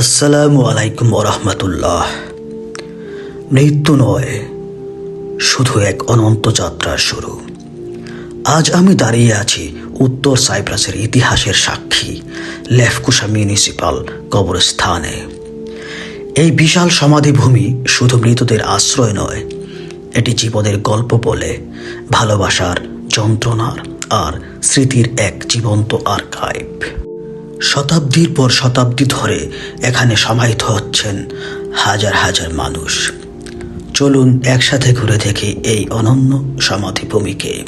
আসসালামু আলাইকুম ওরহমতুল্লাহ মৃত্যু নয়, শুধু এক অনন্ত যাত্রার শুরু। আজ আমি দাঁড়িয়ে আছি উত্তর সাইপ্রাসের ইতিহাসের সাক্ষী, লেফকুশা মিউনিসিপাল কবরস্থানে। এই বিশাল সমাধিভূমি শুধু মৃতদের আশ্রয় নয়, এটি জীবনের গল্প বলে, ভালোবাসার যন্ত্রণার আর স্মৃতির এক জীবন্ত আর্কাইভ শতাব্দীর পর শতাব্দী ধরে এখানে সমাহিত হচ্ছেন হাজার হাজার মানুষ। চলুন একসাথে ঘুরে দেখি এই অনন্য সমাধিভূমিকে।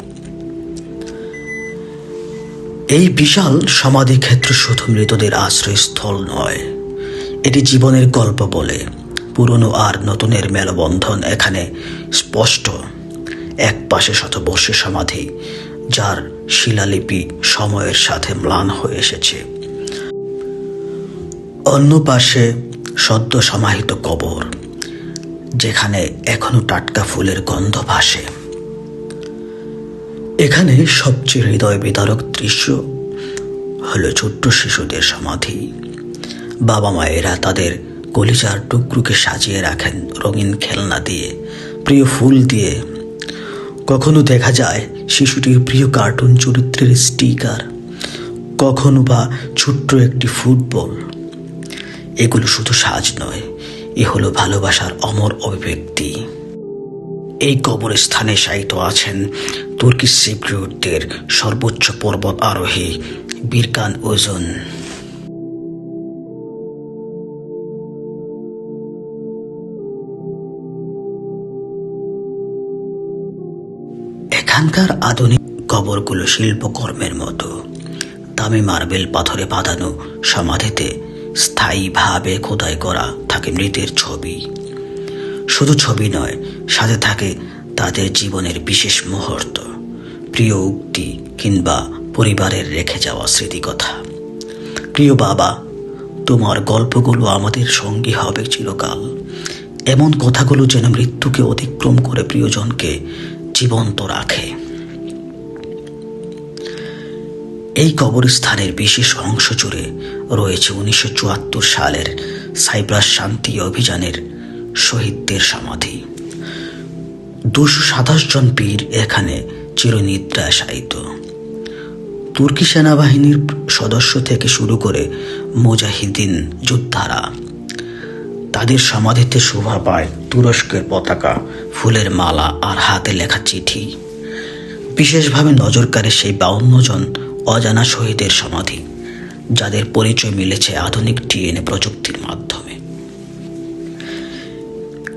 এই বিশাল সমাধিক্ষেত্র শুধু মৃতদের আশ্রয়স্থল নয়, এটি জীবনের গল্প বলে। পুরনো আর নতুনের মেলবন্ধন এখানে স্পষ্ট। এক পাশে শতবর্ষের সমাধি, যার শিলালিপি সময়ের সাথে ম্লান হয়ে এসেছে। অন্য পাশে সদ্য সমাহিত কবর, যেখানে এখনও টাটকা ফুলের গন্ধ ভাসে। এখানে সবচেয়ে হৃদয় বিদারক দৃশ্য হলো ছোট্ট শিশুদের সমাধি। বাবা মায়েরা তাদের কলিজার টুকরুকে সাজিয়ে রাখেন রঙিন খেলনা দিয়ে, প্রিয় ফুল দিয়ে। কখনো দেখা যায় শিশুটির প্রিয় কার্টুন চরিত্রের স্টিকার, কখনো বা ছোট্ট একটি ফুটবল। এগুলো শুধু সাজ নয়, এ হলো ভালোবাসার অমর অভিব্যক্তি। এই কবরস্থানে শায়িত আছেন তুর্কি সিপ্রিয়টদের সর্বোচ্চ পর্বত আরোহী বীরকান ওজন। এখানকার আধুনিক কবরগুলো শিল্পকর্মের মতো। দামি মার্বেল পাথরে বাঁধানো সমাধিতে স্থায়ীভাবে খোদাই করা থাকে মৃতের ছবি। শুধু ছবি নয়, সাথে থাকে তাদের জীবনের বিশেষ মুহূর্ত, প্রিয় উক্তি কিংবা পরিবারের রেখে যাওয়া স্মৃতিকথা। প্রিয় বাবা, তোমার গল্পগুলো আমাদের সঙ্গী হবে চিরকাল। এমন কথাগুলো যেন মৃত্যুকে অতিক্রম করে প্রিয়জনকে জীবন্ত রাখে। এই কবরস্থানের বিশেষ অংশ জুড়ে রয়েছে উনিশশো চুয়াত্তর সালের সাইপ্রাস শান্তি অভিযানের শহীদদের সমাধি। দুশো সাতাশ জন পীর এখানে চিরনিদ্রায় শায়িত তুর্কি সেনাবাহিনীর সদস্য থেকে শুরু করে মুজাহিদিন যোদ্ধারা তাদের সমাধিতে শোভা পায় তুরস্কের পতাকা, ফুলের মালা আর হাতে লেখা চিঠি। বিশেষভাবে নজর কাড়ে সেই বাউন্ন জন অজানা শহীদের সমাধি, যাদের পরিচয় মিলেছে আধুনিক ডিএনএ প্রযুক্তির মাধ্যমে।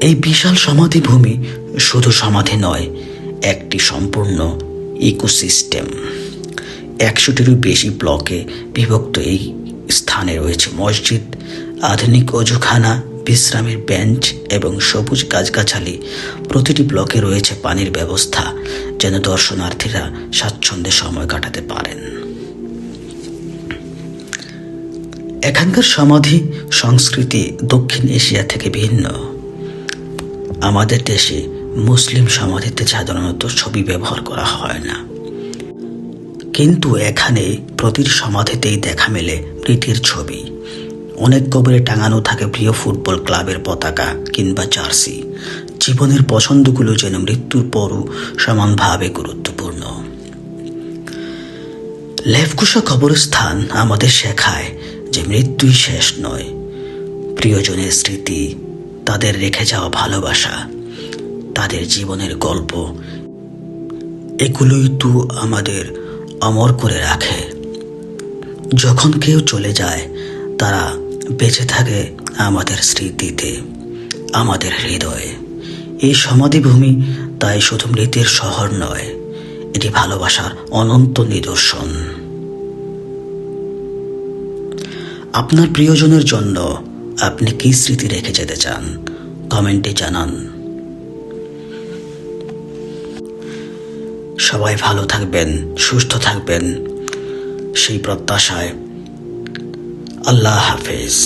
এই বিশাল সমাধিভূমি শুধু সমাধি নয়, একটি সম্পূর্ণ ইকোসিস্টেম। একশোটিরও বেশি ব্লকে বিভক্ত এই স্থানে রয়েছে মসজিদ, আধুনিক অজুখানা বিশ্রামের বেঞ্চ এবং সবুজ গাছগাছালি। প্রতিটি ব্লকে রয়েছে পানির ব্যবস্থা, যেন দর্শনার্থীরা স্বাচ্ছন্দ্যে সময় কাটাতে পারেন। এখানকার সমাধি সংস্কৃতি দক্ষিণ এশিয়া থেকে ভিন্ন। আমাদের দেশে মুসলিম সমাধিতে সাধারণত ছবি ব্যবহার করা হয় না। কিন্তু এখানে প্রতিটি সমাধিতেই দেখা মেলে মৃতের ছবি। অনেক কবরে টাঙানো থাকে প্রিয় ফুটবল ক্লাবের পতাকা কিংবা জার্সি। জীবনের পছন্দগুলো যেন মৃত্যুর পরও সমানভাবে গুরুত্বপূর্ণ। লেফকুশা কবরস্থান আমাদের শেখায় যে মৃত্যুই শেষ নয়। প্রিয়জনের স্মৃতি, তাদের রেখে যাওয়া ভালোবাসা, তাদের জীবনের গল্প, এগুলোই তো আমাদের অমর করে রাখে। যখন কেউ চলে যায়, তারা বেঁচে থাকে আমাদের স্মৃতিতে, আমাদের হৃদয়ে। এই সমাধিভূমি তাই শুধু মৃতের শহর নয়, এটি ভালোবাসার অনন্ত নিদর্শন। আপনার প্রিয়জনের জন্য আপনি কি স্মৃতি রেখে যেতে চান? কমেন্টে জানান। সবাই ভালো থাকবেন, সুস্থ থাকবেন। সেই প্রত্যাশায় আল্লাহ হাফেজ।